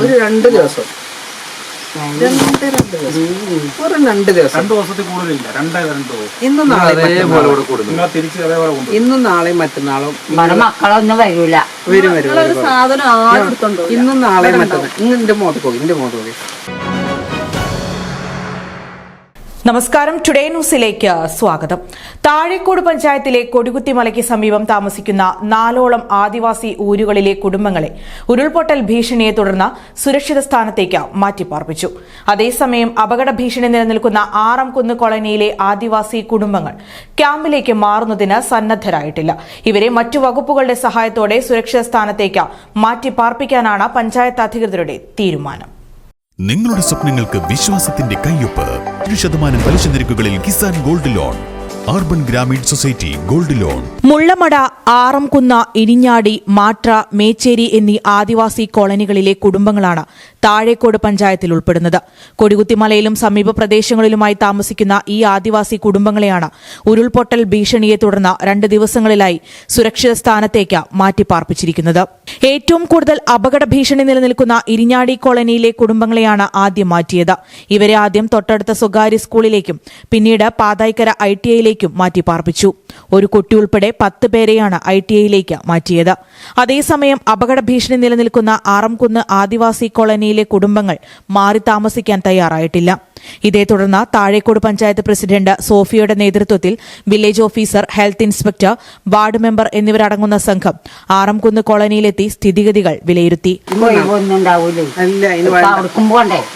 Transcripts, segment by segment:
ഒരു രണ്ട് ദിവസം. രണ്ട് രണ്ട് ദിവസം. ഒരു രണ്ട് ദിവസം. രണ്ട് ദിവസത്തിൽ കൂടുതലില്ല. രണ്ടേ ഇന്നും നാളെ മറ്റന്നാളും. നിങ്ങൾ തിരിച്ച് അതേപോലെ കൊണ്ടുപോകും ഇന്നും നാളെയും മറ്റന്നാളും ഇവിടെ മക്കളൊന്നും വരൂല. വരും വരും വരും, വരും. സാധനം ആരും എടുത്തോണ്ടോ ഇന്നും നാളെയും മറ്റന്നാളും. ഇന്ന് എന്റെ മോട്ട് പോയി എന്റെ മോട്ട് പോയി. നമസ്കാരം. ടുഡേ ന്യൂസിലേക്ക് സ്വാഗതം. താഴേക്കോട് പഞ്ചായത്തിലെ കൊടികുത്തിമലയ്ക്ക് സമീപം താമസിക്കുന്ന നാലോളം ആദിവാസി ഊരുകളിലെ കുടുംബങ്ങളെ ഉരുൾപൊട്ടൽ ഭീഷണിയെ തുടർന്ന് സുരക്ഷിത സ്ഥാനത്തേക്ക് മാറ്റിപ്പാർപ്പിച്ചു. അതേസമയം അപകട ഭീഷണി നിലനിൽക്കുന്ന ആറംകുന്ന് കോളനിയിലെ ആദിവാസി കുടുംബങ്ങൾ ക്യാമ്പിലേക്ക് മാറുന്നതിന് സന്നദ്ധരായിട്ടില്ല. ഇവരെ മറ്റു വകുപ്പുകളുടെ സഹായത്തോടെ സുരക്ഷിത സ്ഥാനത്തേക്ക് മാറ്റിപ്പാർപ്പിക്കാനാണ് പഞ്ചായത്ത് അധികൃതരുടെ തീരുമാനം. നിങ്ങളുടെ സ്വപ്നങ്ങൾക്ക് വിശ്വാസത്തിന്റെ കയ്യൊപ്പ്. ഒരു ശതമാനം പലിശ നിരക്കുകളിൽ Kisan gold loan. Urban Grameen society gold loan. Mullamada Aramkunna Irinjadi Matra Mecheri എന്നീ ആദിവാസി കോളനികളിലെ കുടുംബങ്ങളാണ് താഴേക്കോട് പഞ്ചായത്തിൽ ഉൾപ്പെടുന്നത്. കൊടികുത്തിമലയിലും സമീപ പ്രദേശങ്ങളിലുമായി താമസിക്കുന്ന ഈ ആദിവാസി കുടുംബങ്ങളെയാണ് ഉരുൾപൊട്ടൽ ഭീഷണിയെ തുടർന്ന് രണ്ട് ദിവസങ്ങളിലായി സുരക്ഷിത സ്ഥാനത്തേക്ക് മാറ്റിപ്പാർപ്പിച്ചിരിക്കുന്നത്. ഏറ്റവും കൂടുതൽ അപകട ഭീഷണി നിലനിൽക്കുന്ന ഇരിഞ്ഞാടി കോളനിയിലെ കുടുംബങ്ങളെയാണ് ആദ്യം മാറ്റിയത്. ഇവരെ ആദ്യം തൊട്ടടുത്ത സ്വകാര്യ സ്കൂളിലേക്കും പിന്നീട് പാതായ്ക്കര ഐ ടി ഐയിലേക്കും മാറ്റിപ്പാർപ്പിച്ചു. ഒരു കുട്ടി ഉൾപ്പെടെ പത്ത് പേരെയാണ് ഐ ടി ഐയിലേക്ക് മാറ്റിയത്. അതേസമയം അപകട ഭീഷണി നിലനിൽക്കുന്ന ആറംകുന്ന് ആദിവാസി കോളനിയിലെ കുടുംബങ്ങൾ മാറി താമസിക്കാൻ തയ്യാറായിട്ടില്ല. ഇതേ തുടർന്ന് താഴേക്കോട് പഞ്ചായത്ത് പ്രസിഡന്റ് സോഫിയയുടെ നേതൃത്വത്തിൽ village officer health inspector ward member എന്നിവരടങ്ങുന്ന സംഘം ആറംകുന്ന് കോളനിയിലെത്തി സ്ഥിതിഗതികൾ വിലയിരുത്തി.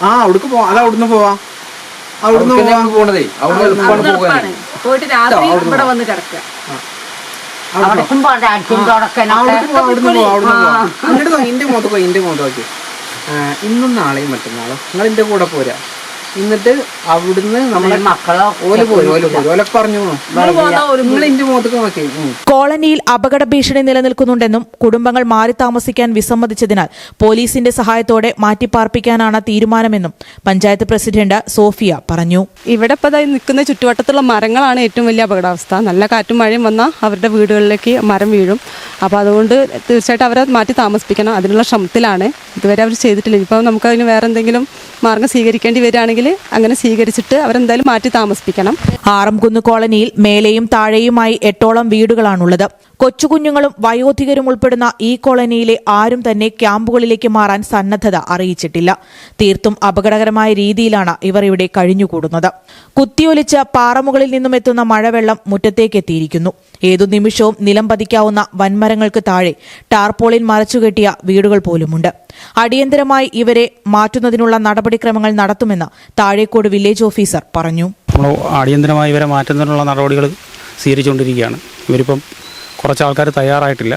അവിടേക്ക് പോവാം. അവിടുന്ന് പോവാം. അവിടെ പോയിട്ട് രാത്രി ഇവിടെ വന്ന് കിടക്കുക അവിടെ അവിടെ പോവാം. മോത്ത് പോയി മോത്ത് നോക്കി ഇന്നും നാളെയും മറ്റന്നാളും. നിങ്ങൾ എന്റെ കൂടെ പോരാ. എന്നിട്ട് അവിടുന്ന് നമ്മളെ മക്കളോ ഓൽ പോരും ഓൽ പോരും ഓലൊക്കെ പറഞ്ഞു നിങ്ങൾ നോക്കി. കോളനിയിൽ അപകട ഭീഷണി നിലനിൽക്കുന്നുണ്ടെന്നും കുടുംബങ്ങൾ മാറി താമസിക്കാൻ വിസമ്മതിച്ചതിനാൽ പോലീസിന്റെ സഹായത്തോടെ മാറ്റിപ്പാർപ്പിക്കാനാണ് തീരുമാനമെന്നും പഞ്ചായത്ത് പ്രസിഡന്റ് സോഫിയ പറഞ്ഞു. ഇവിടെ ഇപ്പോൾ ഇതായി നിൽക്കുന്ന ചുറ്റുവട്ടത്തുള്ള മരങ്ങളാണ് ഏറ്റവും വലിയ അപകടാവസ്ഥ. നല്ല കാറ്റും മഴയും വന്നാൽ അവരുടെ വീടുകളിലേക്ക് മരം വീഴും. അപ്പോൾ അതുകൊണ്ട് തീർച്ചയായിട്ടും അവരെ മാറ്റി താമസിപ്പിക്കണം. അതിനുള്ള ശ്രമത്തിലാണ് ഇതുവരെ അവർ ചെയ്തിട്ടില്ല. ഇനിയിപ്പോൾ നമുക്ക് അതിന് വേറെ എന്തെങ്കിലും മാർഗം സ്വീകരിക്കേണ്ടി വരികയാണെങ്കിൽ അങ്ങനെ സ്വീകരിച്ചിട്ട് അവരെന്തായാലും മാറ്റി താമസിപ്പിക്കണം. ആറംകുന്ന് കോളനിയിൽ മേലെയും താഴെയുമായി എട്ടോളം വീടുകളാണുള്ളത്. കൊച്ചുകുഞ്ഞുങ്ങളും വയോധികരും ഉൾപ്പെടുന്ന ഈ കോളനിയിലെ ആരും തന്നെ ക്യാമ്പുകളിലേക്ക് മാറാൻ സന്നദ്ധത അറിയിച്ചിട്ടില്ല. തീർത്തും അപകടകരമായ രീതിയിലാണ് ഇവർ ഇവിടെ കഴിഞ്ഞുകൂടുന്നത്. കുത്തിയൊലിച്ച പാറമുകളിൽ നിന്നും എത്തുന്ന മഴവെള്ളം മുറ്റത്തേക്ക് എത്തിയിരിക്കുന്നു ഏതു നിമിഷവും നിലം പതിക്കാവുന്ന വൻമരങ്ങൾക്ക് താഴെ ടാർപോളിൻ മറച്ചുകെട്ടിയ വീടുകൾ പോലുമുണ്ട്. അടിയന്തരമായി ഇവരെ മാറ്റുന്നതിനുള്ള നടപടിക്രമങ്ങൾ നടത്തുമെന്ന് താഴേക്കോട് വില്ലേജ് ഓഫീസർ പറഞ്ഞു. നമ്മൾ അടിയന്തരമായി ഇവരെ മാറ്റുന്നതിനുള്ള നടപടികൾ സ്വീകരിച്ചുകൊണ്ടിരിക്കുകയാണ്. ഇവരിപ്പം കുറച്ച് ആൾക്കാർ തയ്യാറായിട്ടില്ല.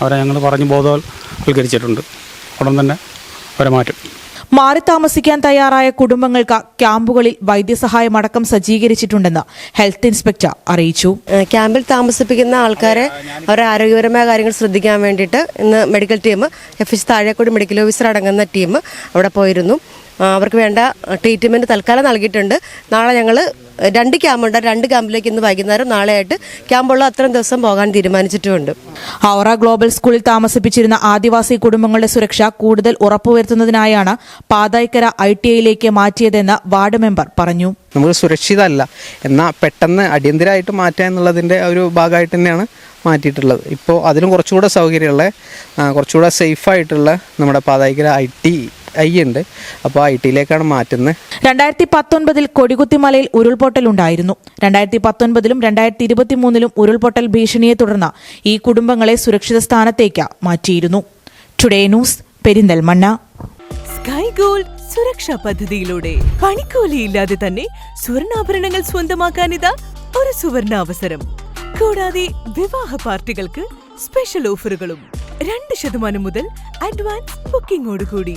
അവരെ ഞങ്ങൾ പറഞ്ഞു ബോധവൽക്കരിച്ചിട്ടുണ്ട്. ഉടൻ തന്നെ അവരെ മാറ്റും. മാറി താമസിക്കാൻ തയ്യാറായ കുടുംബങ്ങൾക്ക് ക്യാമ്പുകളിൽ വൈദ്യസഹായം അടക്കം സജ്ജീകരിച്ചിട്ടുണ്ടെന്ന് ഹെൽത്ത് ഇൻസ്പെക്ടർ അറിയിച്ചു. ക്യാമ്പിൽ താമസിപ്പിക്കുന്ന ആൾക്കാരെ അവരുടെ ആരോഗ്യപരമായ കാര്യങ്ങൾ ശ്രദ്ധിക്കാൻ വേണ്ടിയിട്ട് ഇന്ന് medical team F S Thazhekode medical officer അടങ്ങുന്ന ടീം അവിടെ പോയിരുന്നു. അവർക്ക് വേണ്ട ട്രീറ്റ്മെന്റ് തൽക്കാലം നൽകിയിട്ടുണ്ട്. നാളെ ഞങ്ങൾ രണ്ട് ക്യാമ്പുണ്ട് രണ്ട് ക്യാമ്പിലേക്ക് ഇന്ന് വൈകുന്നേരം നാളെയായിട്ട് ക്യാമ്പുള്ള അത്രയും ദിവസം പോകാൻ തീരുമാനിച്ചിട്ടുമുണ്ട് ഔറ ഗ്ലോബൽ സ്കൂളിൽ താമസിപ്പിച്ചിരുന്ന ആദിവാസി കുടുംബങ്ങളുടെ സുരക്ഷ കൂടുതൽ ഉറപ്പുവരുത്തുന്നതിനായാണ് പാതായ്ക്കര ഐ ടി ഐയിലേക്ക് മാറ്റിയതെന്ന് വാർഡ് മെമ്പർ പറഞ്ഞു. നമുക്ക് സുരക്ഷിതമല്ല. എന്നാൽ പെട്ടെന്ന് അടിയന്തരമായിട്ട് മാറ്റുക എന്നുള്ളതിന്റെ ഒരു ഭാഗമായിട്ട് തന്നെയാണ് മാറ്റിയിട്ടുള്ളത്. ഇപ്പോൾ അതിലും കുറച്ചുകൂടെ സൗകര്യമുള്ള കുറച്ചുകൂടെ സേഫായിട്ടുള്ള നമ്മുടെ പാതായ്ക്കര ഐ ടി ഐ ഉണ്ട് അപ്പോൾ ഐ ടിയിലേക്കാണ് മാറ്റുന്നത് രണ്ടായിരത്തി പത്തൊൻപതിൽ കൊടികുത്തിമലയിൽ ഉരുൾപൊട്ടലുണ്ടായിരുന്നു രണ്ടായിരത്തി പത്തൊൻപതിലും രണ്ടായിരത്തി ഇരുപത്തിമൂന്നിലും ഉരുൾപൊട്ടൽ ഭീഷണിയെ തുടർന്ന് ഈ കുടുംബങ്ങളെ സുരക്ഷിത സ്ഥാനത്തേക്ക് മാറ്റിയിരുന്നു. Today news Perinthalmanna. Sky Gold സുരക്ഷാ പദ്ധതിയിലൂടെ പണിക്കൂലിയില്ലാതെ തന്നെ സ്വർണാഭരണങ്ങൾ സ്വന്തമാക്കാനിതാ ഒരു സുവർണ അവസരം കൂടാതെ വിവാഹ പാർട്ടികൾക്ക് സ്പെഷ്യൽ ഓഫറുകളും രണ്ട് ശതമാനം മുതൽ അഡ്വാൻസ് ബുക്കിംഗോടുകൂടി